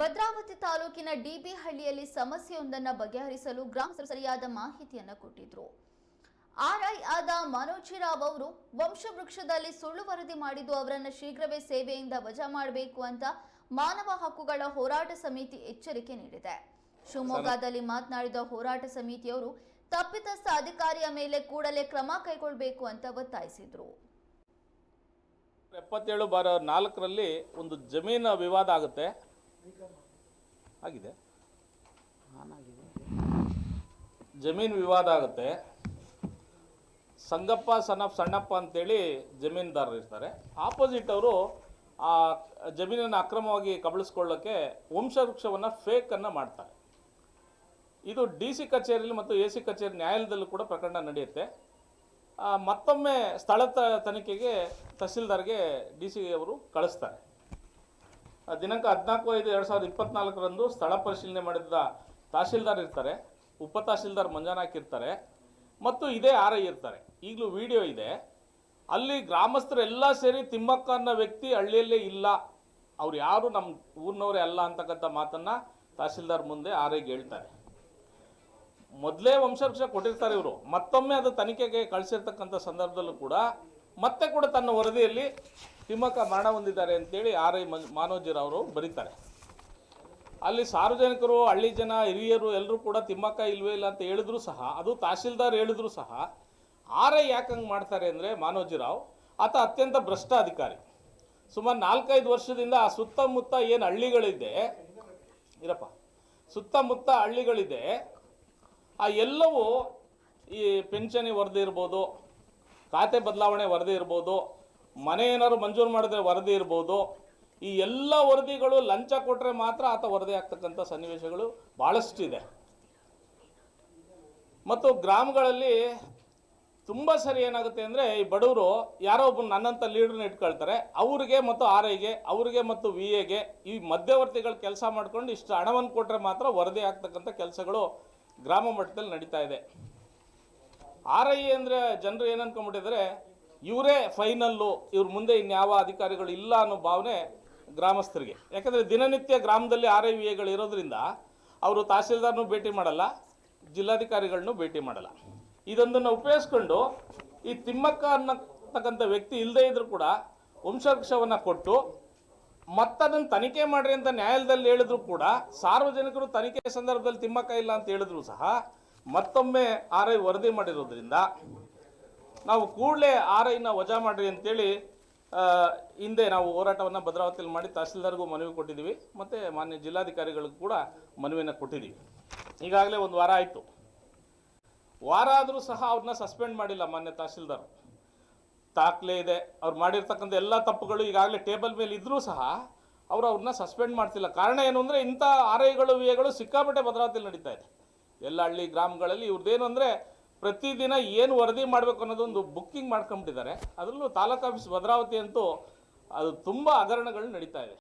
ಭದ್ರಾವತಿ ತಾಲೂಕಿನ ಡಿಬಿಹಳ್ಳಿಯಲ್ಲಿ ಸಮಸ್ಯೆಯೊಂದನ್ನು ಬಗೆಹರಿಸಲು ಗ್ರಾಮಸ್ಥರು ಸರಿಯಾದ ಮಾಹಿತಿಯನ್ನು ಕೊಟ್ಟಿದ್ರು. ಆರ್ಐ ಆದ ಮನೋಜಿರಾವ್ ಅವರು ವಂಶವೃಕ್ಷದಲ್ಲಿ ಸುಳ್ಳು ವರದಿ ಮಾಡಿದ್ದು ಅವರನ್ನು ಶೀಘ್ರವೇ ಸೇವೆಯಿಂದ ವಜಾ ಮಾಡಬೇಕು ಅಂತ ಮಾನವ ಹಕ್ಕುಗಳ ಹೋರಾಟ ಸಮಿತಿ ಎಚ್ಚರಿಕೆ ನೀಡಿದೆ. ಶಿವಮೊಗ್ಗದಲ್ಲಿ ಮಾತನಾಡಿದ ಹೋರಾಟ ಸಮಿತಿಯವರು ತಪ್ಪಿತಸ್ಥ ಅಧಿಕಾರಿಯ ಮೇಲೆ ಕೂಡಲೇ ಕ್ರಮ ಕೈಗೊಳ್ಳಬೇಕು ಅಂತ ಒತ್ತಾಯಿಸಿದ್ರು. ಎಪ್ಪತ್ತೇಳು ಬಾರ ನಾಲ್ಕರಲ್ಲಿ ಒಂದು ಜಮೀನು ವಿವಾದ ಆಗುತ್ತೆ. ಆಗಿದೆ. ಜಮೀನು ವಿವಾದ ಆಗುತ್ತೆ. ಸಂಗಪ್ಪ ಸಣ್ಣಪ್ಪ ಸಣ್ಣಪ್ಪ ಅಂತೇಳಿ ಜಮೀನ್ದಾರರು ಇರ್ತಾರೆ. ಆಪೋಸಿಟ್ ಅವರು ಆ ಜಮೀನನ್ನು ಅಕ್ರಮವಾಗಿ ಕಬಳಿಸ್ಕೊಳ್ಳೋಕ್ಕೆ ವಂಶವೃಕ್ಷವನ್ನು ಫೇಕನ್ನು ಮಾಡ್ತಾರೆ. ಇದು ಡಿ ಸಿ ಕಚೇರಿಯಲ್ಲಿ ಮತ್ತು ಎ ಸಿ ಕಚೇರಿ ನ್ಯಾಯಾಲಯದಲ್ಲೂ ಕೂಡ ಪ್ರಕರಣ ನಡೆಯುತ್ತೆ. ಮತ್ತೊಮ್ಮೆ ಸ್ಥಳ ತನಿಖೆಗೆ ತಹಸೀಲ್ದಾರ್ಗೆ ಡಿ ಸಿ ಅವರು ಕಳಿಸ್ತಾರೆ. ದಿನಾಂಕ ಹದಿನಾಲ್ಕು ಐದು ಎರಡು ಸಾವಿರದ ಇಪ್ಪತ್ನಾಲ್ಕರಂದು ಸ್ಥಳ ಪರಿಶೀಲನೆ ಮಾಡಿದ ತಹಶೀಲ್ದಾರ್ ಇರ್ತಾರೆ, ಉಪ ತಹಸೀಲ್ದಾರ್ ಮಂಜಾನಾಕ್ ಇರ್ತಾರೆ ಮತ್ತು ಇದೇ ಆರ್ ಐ ಇರ್ತಾರೆ. ಈಗಲೂ ವಿಡಿಯೋ ಇದೆ. ಅಲ್ಲಿ ಗ್ರಾಮಸ್ಥರೆಲ್ಲ ಸೇರಿ ತಿಮ್ಮಕ್ಕ ಅನ್ನೋ ವ್ಯಕ್ತಿ ಹಳ್ಳಿಯಲ್ಲೇ ಇಲ್ಲ, ಅವ್ರು ಯಾರು ನಮ್ಮ ಊರಿನವರೇ ಅಲ್ಲ ಅಂತಕ್ಕಂಥ ಮಾತನ್ನು ತಹಸೀಲ್ದಾರ್ ಮುಂದೆ ಆರ್ ಐಗೆ ಹೇಳ್ತಾರೆ. ಮೊದಲೇ ವಂಶವೃಕ್ಷ ಕೊಟ್ಟಿರ್ತಾರೆ ಇವರು. ಮತ್ತೊಮ್ಮೆ ಅದು ತನಿಖೆಗೆ ಕಳಿಸಿರ್ತಕ್ಕಂಥ ಸಂದರ್ಭದಲ್ಲೂ ಕೂಡ ಮತ್ತೆ ಕೂಡ ತನ್ನ ವರದಿಯಲ್ಲಿ ತಿಮ್ಮಕ್ಕ ಮರಣ ಹೊಂದಿದ್ದಾರೆ ಅಂತೇಳಿ ಆರ್ ಐ ಅವರು ಬರೀತಾರೆ. ಅಲ್ಲಿ ಸಾರ್ವಜನಿಕರು, ಹಳ್ಳಿ ಜನ, ಹಿರಿಯರು ಎಲ್ಲರೂ ಕೂಡ ತಿಮ್ಮಕ್ಕ ಇಲ್ವೇ ಇಲ್ಲ ಅಂತ ಹೇಳಿದ್ರು ಸಹ, ಅದು ತಹಸೀಲ್ದಾರ್ ಹೇಳಿದ್ರು ಸಹ ಆರ್ ಐ ಯಾಕೆ ಹಂಗೆ ಮಾಡ್ತಾರೆ ಅಂದರೆ ಮಾನೋಜಿರಾವ್ ಆತ ಅತ್ಯಂತ ಭ್ರಷ್ಟ ಅಧಿಕಾರಿ. ಸುಮಾರು ನಾಲ್ಕೈದು ವರ್ಷದಿಂದ ಆ ಸುತ್ತಮುತ್ತ ಏನು ಹಳ್ಳಿಗಳಿದೆ, ಇರಪ್ಪ, ಸುತ್ತಮುತ್ತ ಹಳ್ಳಿಗಳಿದೆ, ಆ ಎಲ್ಲವೂ ಈ ಪಿಂಚಣಿ ವರದಿ ಖಾತೆ ಬದಲಾವಣೆ ವರದಿ ಇರ್ಬೋದು, ಮನೆ ಏನಾದ್ರು ಮಂಜೂರು ಮಾಡಿದ್ರೆ ವರದಿ ಇರ್ಬೋದು, ಈ ಎಲ್ಲ ವರದಿಗಳು ಲಂಚ ಕೊಟ್ಟರೆ ಮಾತ್ರ ಆತ ವರದಿ ಆಗ್ತಕ್ಕಂಥ ಸನ್ನಿವೇಶಗಳು ಭಾಳಷ್ಟಿದೆ ಮತ್ತು ಗ್ರಾಮಗಳಲ್ಲಿ ತುಂಬ ಸರಿ ಏನಾಗುತ್ತೆ ಅಂದರೆ, ಈ ಬಡವರು ಯಾರೋ ಒಬ್ಬ ನನ್ನಂಥ ಲೀಡ್ರನ್ನ ಇಟ್ಕೊಳ್ತಾರೆ, ಅವ್ರಿಗೆ ಮತ್ತು ಆರ್ ಐಗೆ ಅವ್ರಿಗೆ ಮತ್ತು ವಿ ಎಗೆ ಈ ಮಧ್ಯವರ್ತಿಗಳು ಕೆಲಸ ಮಾಡ್ಕೊಂಡು ಇಷ್ಟು ಹಣವನ್ನು ಕೊಟ್ಟರೆ ಮಾತ್ರ ವರದಿ ಆಗ್ತಕ್ಕಂಥ ಕೆಲಸಗಳು ಗ್ರಾಮ ಮಟ್ಟದಲ್ಲಿ ನಡೀತಾ ಇದೆ. ಆರ್ ಐ ಅಂದರೆ ಜನರು ಏನು ಅನ್ಕೊಂಡ್ಬಿಟ್ಟಿದ್ದಾರೆ ಇವರೇ ಫೈನಲ್ಲು, ಇವ್ರ ಮುಂದೆ ಇನ್ಯಾವ ಅಧಿಕಾರಿಗಳು ಇಲ್ಲ ಅನ್ನೋ ಭಾವನೆ ಗ್ರಾಮಸ್ಥರಿಗೆ. ಯಾಕಂದರೆ ದಿನನಿತ್ಯ ಗ್ರಾಮದಲ್ಲಿ ಆರ್ ಐ ಇರೋದ್ರಿಂದ ಅವರು ತಹಸೀಲ್ದಾರ್ನೂ ಭೇಟಿ ಮಾಡಲ್ಲ ಜಿಲ್ಲಾಧಿಕಾರಿಗಳನ್ನೂ ಭೇಟಿ ಮಾಡಲ್ಲ. ಇದೊಂದನ್ನು ಉಪಯೋಗಿಸ್ಕೊಂಡು ಈ ತಿಮ್ಮಕ್ಕ ಅನ್ನತಕ್ಕಂಥ ವ್ಯಕ್ತಿ ಇಲ್ಲದೇ ಇದ್ರೂ ಕೂಡ ವಂಶವೃಕ್ಷವನ್ನು ಕೊಟ್ಟು ಮತ್ತದನ್ನು ತನಿಖೆ ಮಾಡ್ರಿ ಅಂತ ನ್ಯಾಯಾಲಯದಲ್ಲಿ ಹೇಳಿದ್ರು ಕೂಡ ಸಾರ್ವಜನಿಕರು ತನಿಖೆ ಸಂದರ್ಭದಲ್ಲಿ ತಿಮ್ಮಕ್ಕ ಇಲ್ಲ ಅಂತ ಹೇಳಿದ್ರು ಸಹ ಮತ್ತೊಮ್ಮೆ ಆರ್ ಐ ವರದಿ ಮಾಡಿರೋದ್ರಿಂದ ನಾವು ಕೂಡಲೇ ಆರ್ ಐನ ವಜಾ ಮಾಡಿರಿ ಅಂತೇಳಿ ಹಿಂದೆ ನಾವು ಹೋರಾಟವನ್ನು ಭದ್ರಾವತಿಯಲ್ಲಿ ಮಾಡಿ ತಹಸೀಲ್ದಾರ್ಗೂ ಮನವಿ ಕೊಟ್ಟಿದ್ದೀವಿ, ಮತ್ತು ಮಾನ್ಯ ಜಿಲ್ಲಾಧಿಕಾರಿಗಳಿಗೂ ಕೂಡ ಮನವಿಯನ್ನು ಕೊಟ್ಟಿದ್ದೀವಿ. ಈಗಾಗಲೇ ಒಂದು ವಾರ ಆಯಿತು. ವಾರ ಆದರೂ ಸಹ ಅವ್ರನ್ನ ಸಸ್ಪೆಂಡ್ ಮಾಡಿಲ್ಲ ಮಾನ್ಯ ತಹಸೀಲ್ದಾರ್. ದಾಖಲೆ ಇದೆ, ಅವ್ರು ಮಾಡಿರ್ತಕ್ಕಂಥ ಎಲ್ಲ ತಪ್ಪುಗಳು ಈಗಾಗಲೇ ಟೇಬಲ್ ಮೇಲೆ ಇದ್ದರೂ ಸಹ ಅವರು ಅವ್ರನ್ನ ಸಸ್ಪೆಂಡ್ ಮಾಡ್ತಿಲ್ಲ. ಕಾರಣ ಏನು ಅಂದರೆ ಇಂಥ ಆರ್ ಐಗಳು ವಿ ಎಗಳು ಸಿಕ್ಕಾಪಟ್ಟೆ ಭದ್ರಾವತಿಯಲ್ಲಿ ನಡೀತಾ ಇದೆ. ಎಲ್ಲ ಹಳ್ಳಿ ಗ್ರಾಮಗಳಲ್ಲಿ ಇವ್ರದ್ದೇನು ಅಂದರೆ ಪ್ರತಿದಿನ ಏನು ವರದಿ ಮಾಡಬೇಕು ಅನ್ನೋದೊಂದು ಬುಕ್ಕಿಂಗ್ ಮಾಡ್ಕೊಂಬಿಟ್ಟಿದ್ದಾರೆ. ಅದರಲ್ಲೂ ತಾಲೂಕು ಆಫೀಸ್ ಭದ್ರಾವತಿ ಅಂತೂ ಅದು ತುಂಬ ಹಗರಣಗಳು ನಡೀತಾ ಇದೆ.